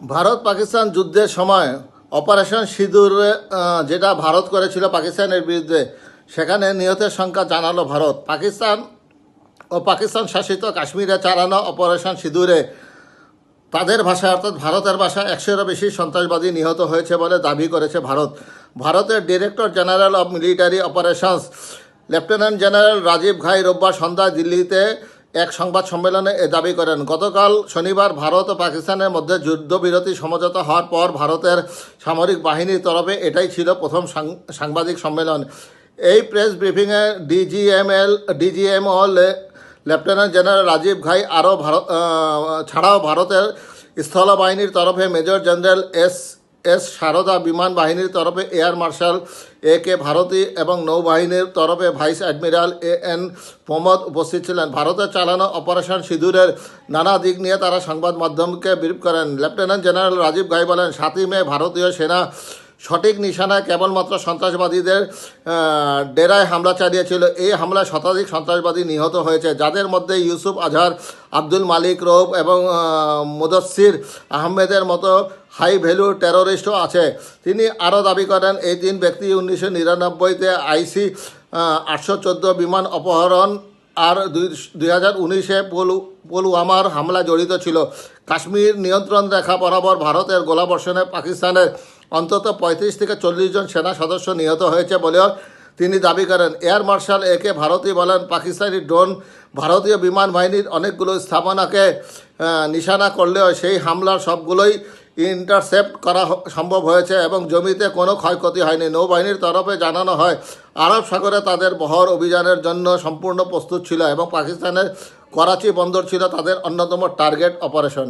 ভারত পাকিস্তান যুদ্ধের সময় অপারেশন সিঁদুর যেটা ভারত করেছিল পাকিস্তানের বিরুদ্ধে, সেখানে নিহতের সংখ্যা জানালো ভারত। পাকিস্তান ও পাকিস্তান শাসিত কাশ্মীরে চালানো অপারেশন সিঁদুরে, তাদের ভাষায় অর্থাৎ ভারতের ভাষায় একশোরও বেশি সন্ত্রাসবাদী নিহত হয়েছে বলে দাবি করেছে ভারত। ভারতের director general of military operations lieutenant general Rajiv Ghai রোববার সন্ধ্যায় দিল্লিতে এক সংবাদ সম্মেলনে এ দাবি করেন, গতকাল শনিবার ভারত ও পাকিস্তানের মধ্যে যুদ্ধবিরতি সমঝোতা হওয়ার পর ভারতের সামরিক বাহিনীর তরফে এটাই ছিল প্রথম সাংবাদিক সম্মেলন। এই প্রেস ব্রিফিংয়ে ডিজিএমএল, DGMO lieutenant general Rajiv Ghai আরও ভারত ছাড়াও ভারতের স্থলবাহিনীর তরফে major general S S Sarda বিমান বাহিনীর তরফে air marshal A K Bharti এবং নৌবাহিনীর তরফে vice admiral A N Pramod উপস্থিত ছিলেন। ভারতে চালানো অপারেশন সিঁদুরের নানা দিক নিয়ে তারা সংবাদ মাধ্যমকে ব্রিফ করেন। লেফটেন্যান্ট জেনারেল রাজীব গাই বলেন, সাতই মে ভারতীয় সেনা সঠিক নিশানায় কেবলমাত্র সন্ত্রাসবাদীদের ডেরায় হামলা চালিয়েছিল। এই হামলায় শতাধিক সন্ত্রাসবাদী নিহত হয়েছে, যাদের মধ্যে ইউসুফ আজহার, আব্দুল মালিক রৌফ এবং মুদস্সির আহমেদের মতো হাই ভ্যালু টেরোরিস্টও আছে। তিনি আরও দাবি করেন, এই তিন ব্যক্তি উনিশশো নিরানব্বইতে আইসি আটশো চোদ্দ বিমান অপহরণ আর দুই হাজার উনিশে পুলু, পুলওয়ামার হামলা জড়িত ছিল। কাশ্মীর নিয়ন্ত্রণ রেখা বরাবর ভারতের গোলাবর্ষণে পাকিস্তানের অন্তত পঁয়ত্রিশ থেকে চল্লিশ জন সেনা সদস্য নিহত হয়েছে বলেও তিনি দাবি করেন। এয়ার মার্শাল একে ভারতী বলেন, পাকিস্তানি ড্রোন ভারতীয় বিমান বাহিনীর অনেকগুলো স্থাপনাকে নিশানা করলেও সেই হামলার সবগুলোই ইন্টারসেপ্ট করা সম্ভব হয়েছে এবং জমিতে কোনো ক্ষয়ক্ষতি হয়নি। নৌবাহিনীর তরফে জানানো হয়, আরব সাগরে তাদের বহর অভিযানের জন্য সম্পূর্ণ প্রস্তুত ছিল এবং পাকিস্তানের করাচি বন্দর ছিল তাদের অন্যতম টার্গেট অপারেশন